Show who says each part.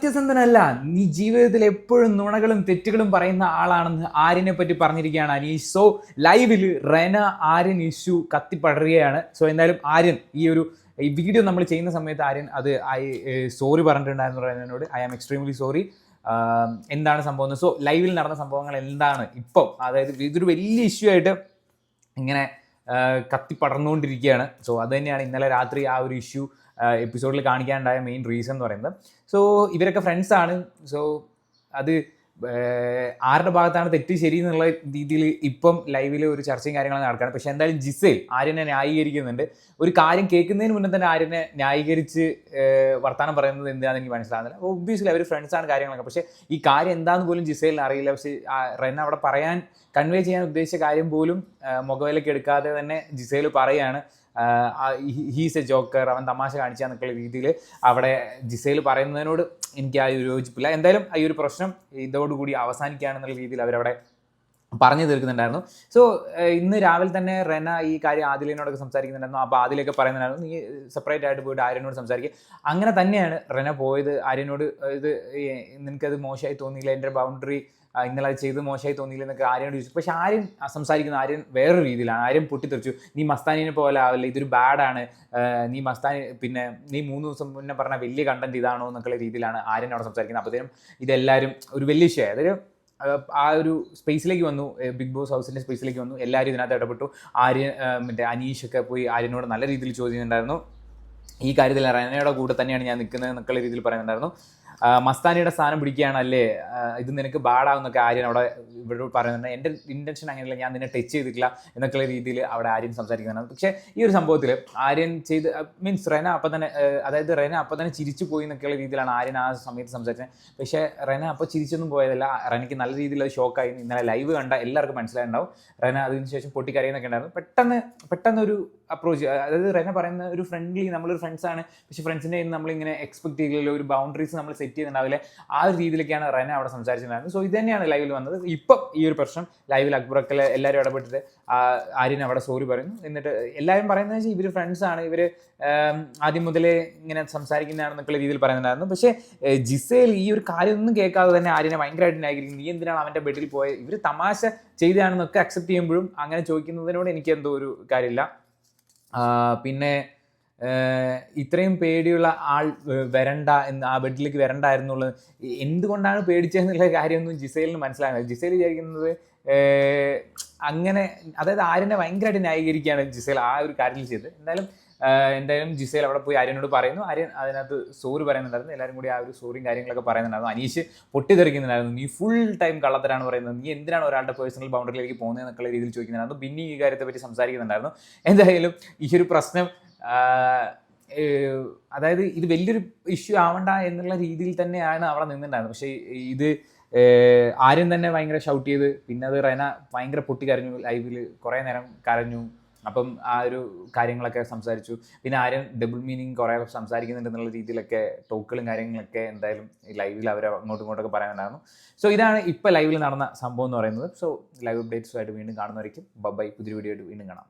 Speaker 1: സത്യസന്ധനല്ല നീ ജീവിതത്തിൽ എപ്പോഴും നുണകളും തെറ്റുകളും പറയുന്ന ആളാണെന്ന് ആര്യനെ പറ്റി പറഞ്ഞിരിക്കുകയാണ് അനീഷ്. സോ ലൈവിൽ റെന ആര്യൻ ഇഷ്യൂ കത്തിപ്പടരുകയാണ്. സോ എന്തായാലും ആര്യൻ ഈ ഒരു ഈ വീഡിയോ നമ്മൾ ചെയ്യുന്ന സമയത്ത് ആര്യൻ അത് സോറി പറഞ്ഞിട്ടുണ്ടായിരുന്നു റെനോട്. ഐ ആം എക്സ്ട്രീംലി സോറി എന്താണ് സംഭവം സോ ലൈവിൽ നടന്ന സംഭവങ്ങൾ എന്താണ് ഇപ്പം? അതായത് ഇതൊരു വലിയ ഇഷ്യൂ ആയിട്ട് ഇങ്ങനെ കത്തിപ്പടർന്നുകൊണ്ടിരിക്കുകയാണ്. സോ അത് തന്നെയാണ് ഇന്നലെ രാത്രി ആ ഒരു ഇഷ്യൂ എപ്പിസോഡിൽ കാണിക്കാനുണ്ടായ മെയിൻ റീസൺ എന്ന് പറയുന്നത്. സോ ഇവരൊക്കെ ഫ്രണ്ട്സാണ് സോ അത് ആരുടെ ഭാഗത്താണ് തെറ്റ് ശരി എന്നുള്ള രീതിയിൽ ഇപ്പം ലൈവിൽ ഒരു ചർച്ചയും കാര്യങ്ങളും നടക്കുകയാണ് പക്ഷേ എന്തായാലും ജിസേൽ ആര്യനെ ന്യായീകരിക്കുന്നുണ്ട്. ഒരു കാര്യം കേൾക്കുന്നതിന് മുന്നേ തന്നെ ആര്യനെ ന്യായീകരിച്ച് വർത്തമാനം പറയുന്നത് എന്താണെന്ന് എനിക്ക് മനസ്സിലാകുന്നില്ല. ഒബ്വിയസ്ലി അവർ ഫ്രണ്ട്സാണ് കാര്യങ്ങളൊക്കെ. പക്ഷേ ഈ കാര്യം എന്താണെന്ന് പോലും ജിസേലിന് അറിയില്ല. പക്ഷേ റെൻ അവിടെ പറയാൻ കൺവേ ചെയ്യാൻ ഉദ്ദേശിച്ച കാര്യം പോലും മുഖവിലേക്ക് എടുക്കാതെ തന്നെ ജിസേൽ പറയാണ്. ഹീസ് എ ജോക്കർ അവൻ തമാശ കാണിച്ചാന്നൊക്കെയുള്ള രീതിയിൽ അവിടെ ജിസയിൽ പറയുന്നതിനോട് എനിക്ക് ആ ഒരു യോജിപ്പില്ല. എന്തായാലും ഈ ഒരു പ്രശ്നം ഇതോടുകൂടി അവസാനിക്കുകയാണെന്നുള്ള രീതിയിൽ അവരവിടെ പറഞ്ഞു തീർക്കുന്നുണ്ടായിരുന്നു. സോ ഇന്ന് രാവിലെ തന്നെ റെന ഈ കാര്യം ആദിലിനോടൊക്കെ സംസാരിക്കുന്നുണ്ടായിരുന്നു. അപ്പോൾ ആദിലൊക്കെ പറയുന്നുണ്ടായിരുന്നു നീ സെപ്പറേറ്റ് ആയിട്ട് പോയിട്ട് ആര്യനോട് സംസാരിക്കുക അങ്ങനെ തന്നെയാണ് റെന പോയത്. ആര്യനോട് ഇത് നിനക്കത് മോശമായി തോന്നിയില്ല എന്റെ ബൗണ്ടറി ഇന്നലെ അത് ചെയ്ത് മോശമായി തോന്നിയില്ല എന്നൊക്കെ ആര്യനോട് ചോദിച്ചു. പക്ഷേ ആര്യൻ സംസാരിക്കുന്ന ആര്യൻ വേറൊരു രീതിയിലാണ്. ആര്യൻ പൊട്ടിത്തെറിച്ചു. നീ മസ്താനിനെ പോലെ ആവില്ല ഇതൊരു ബാഡാണ് നീ മസ്താനി പിന്നെ നീ മൂന്ന് ദിവസം മുന്നേ പറഞ്ഞ വലിയ കണ്ടന്റ് ഇതാണോ എന്നൊക്കെയുള്ള രീതിയിലാണ് ആര്യൻ അവിടെ സംസാരിക്കുന്നത്. അപ്പോഴത്തേനും ഇതെല്ലാവരും ഒരു വലിയ വിഷയമായി. അതൊരു ആ, ഒരു സ്പേസിലേക്ക് വന്നു. ബിഗ് ബോസ് ഹൗസിന്റെ സ്പേസിലേക്ക് വന്നു. എല്ലാവരും ഇതിനകത്ത് ഇടപെട്ടു. ആര്യൻ ആ, മറ്റേ അനീഷൊക്കെ പോയി ആര്യനോട് നല്ല രീതിയിൽ ചോദിക്കുന്നുണ്ടായിരുന്നു ഈ കാര്യത്തിൽ റനയുടെ കൂടെ തന്നെയാണ് ഞാൻ നിൽക്കുന്നത് എന്നൊക്കെയുള്ള രീതിയിൽ പറയുന്നുണ്ടായിരുന്നു. മസ്താനിയുടെ സ്ഥാനം പിടിക്കുകയാണ് അല്ലേ ഇത് നിനക്ക് ബാഡാവുന്നൊക്കെ ആര്യൻ അവിടെ ഇവിടെ പറയുന്നുണ്ട്. എന്റെ ഇന്റൻഷൻ അങ്ങനെയല്ല ഞാൻ നിന്നെ ടച്ച് ചെയ്തിട്ടില്ല എന്നൊക്കെയുള്ള രീതിയിൽ അവിടെ ആര്യൻ സംസാരിക്കുന്നുണ്ട് പക്ഷേ ഈ ഒരു സംഭവത്തിൽ ആര്യൻ ചെയ്ത് മീൻസ് റെന അപ്പം തന്നെ അതായത് റെന അപ്പം തന്നെ ചിരിച്ചു പോയി എന്നൊക്കെയുള്ള രീതിയിലാണ് ആര്യൻ ആ സമയത്ത് സംസാരിച്ചത്. പക്ഷേ റെന അപ്പോൾ ചിരിച്ചൊന്നും പോയതല്ല. റെനയ്ക്ക് നല്ല രീതിയിൽ അത് ഷോക്കായി ഇന്നലെ ലൈവ് കണ്ട എല്ലാവർക്കും മനസ്സിലായിട്ടുണ്ടാവും. റെന അതിനുശേഷം ശേഷം പൊട്ടിക്കരയുന്നൊക്കെ ഉണ്ടായിരുന്നു. പെട്ടെന്ന് പെട്ടെന്ന് ഒരു അപ്രോച്ച് അതായത് റെന പറയുന്ന ഒരു ഫ്രണ്ട്ലി നമ്മളൊരു ഫ്രണ്ട്സാണ് പക്ഷേ ഫ്രണ്ട്സിന്റെ നിന്ന് നമ്മളിങ്ങനെ എക്സ്പെക്ട് ചെയ്തില്ല ഒരു ബൗണ്ടറീസ് നമ്മൾ സെറ്റ് ചെയ്തിട്ടുണ്ടാവില്ല? ആ ഒരു രീതിയിലൊക്കെയാണ് റെന അവിടെ സംസാരിച്ചിട്ടുണ്ടായിരുന്നത്. സോ ഇത് തന്നെയാണ് ലൈവിൽ വന്നത്. ഇപ്പം ഈ ഒരു പ്രശ്നം ലൈവിൽ അക്ബറൊക്കെ എല്ലാവരും ഇടപെട്ടിട്ട് ആര്യൻ അവിടെ സോറി പറയുന്നു. എന്നിട്ട് എല്ലാവരും പറയുന്നത് വെച്ചാൽ ഇവർ ഫ്രണ്ട്സാണ് ഇവർ ആദ്യം മുതലേ ഇങ്ങനെ സംസാരിക്കുന്നതാണെന്നൊക്കെയുള്ള രീതിയിൽ പറയുന്നുണ്ടായിരുന്നു. പക്ഷേ ജിസയിൽ ഈ ഒരു കാര്യമൊന്നും കേൾക്കാതെ തന്നെ ആര്യനെ ഭയങ്കരമായിട്ട് ന്യായീകരിക്കും നീ എന്തിനാണ് അവന്റെ ബെഡിൽ പോയത് ഇവർ തമാശ ചെയ്തതാണെന്നൊക്കെ അക്സെപ്റ്റ് ചെയ്യുമ്പോഴും അങ്ങനെ ചോദിക്കുന്നതിനോട് എനിക്ക് എന്തോ ഒരു കാര്യമില്ല. പിന്നെ ഇത്രയും പേടിയുള്ള ആൾ വരണ്ട എന്ന് ആ ബെഡിലേക്ക് വരണ്ടായിരുന്നുള്ളത് എന്തുകൊണ്ടാണ് പേടിച്ചതെന്നുള്ള കാര്യമൊന്നും ജിസൈലിന് മനസ്സിലാകുന്നത് ജിസൈൽ വിചാരിക്കുന്നത് അങ്ങനെ അതായത് ആര്യനെ ഭയങ്കരമായിട്ട് ന്യായീകരിക്കുകയാണ് ജിസൈൽ ആ ഒരു കാര്യത്തിൽ ചെയ്ത് എന്തായാലും എന്തായാലും ജിസേൽ അവിടെ പോയി ആര്യനോട് പറയുന്നു. ആര്യൻ അതിനകത്ത് സോറി പറയുന്നുണ്ടായിരുന്നു. എല്ലാവരും കൂടി ആ ഒരു സോറിയും കാര്യങ്ങളൊക്കെ പറയുന്നുണ്ടായിരുന്നു. അനീഷ് പൊട്ടിത്തെറിക്കുന്നുണ്ടായിരുന്നു. നീ ഫുൾ ടൈം കള്ളത്തരാണ് പറയുന്നത്. നീ എന്തിനാണ് ഒരാളുടെ പേഴ്സണൽ ബൗണ്ടറിയിലേക്ക് പോകുന്നത് എന്നൊക്കെ രീതിയിൽ ചോദിക്കുന്നുണ്ടായിരുന്നു. പിന്നെ ഈ കാര്യത്തെ പറ്റി സംസാരിക്കുന്നുണ്ടായിരുന്നു. എന്തായാലും ഈ ഒരു പ്രശ്നം അതായത് ഇത് വലിയൊരു ഇഷ്യൂ ആവണ്ട എന്നുള്ള രീതിയിൽ തന്നെയാണ് അവിടെ നിന്നിട്ടുണ്ടായിരുന്നത്. പക്ഷേ ഇത് ആരും തന്നെ ഭയങ്കര ഷൗട്ട് ചെയ്ത് പിന്നെ അത് റെന ഭയങ്കര പൊട്ടിക്കരഞ്ഞു ലൈവിൽ കുറേ നേരം കരഞ്ഞു. അപ്പം ആ ഒരു കാര്യങ്ങളൊക്കെ സംസാരിച്ചു. പിന്നെ ആരും ഡബിൾ മീനിങ് കുറേ സംസാരിക്കുന്നുണ്ട് എന്നുള്ള രീതിയിലൊക്കെ ടോക്കുകളും കാര്യങ്ങളൊക്കെ എന്തായാലും ലൈവിൽ അവർ അങ്ങോട്ടും ഇങ്ങോട്ടൊക്കെ പറയാനുണ്ടായിരുന്നു. സോ ഇതാണ് ഇപ്പോൾ ലൈവിൽ നടന്ന സംഭവം എന്ന് പറയുന്നത്. സോ ലൈവ് അപ്ഡേറ്റ്സുമായിട്ട് വീണ്ടും കാണുന്നവരേക്കും. ബൈ പുതിയ വീഡിയോ ആയിട്ട് വീണ്ടും കാണാം.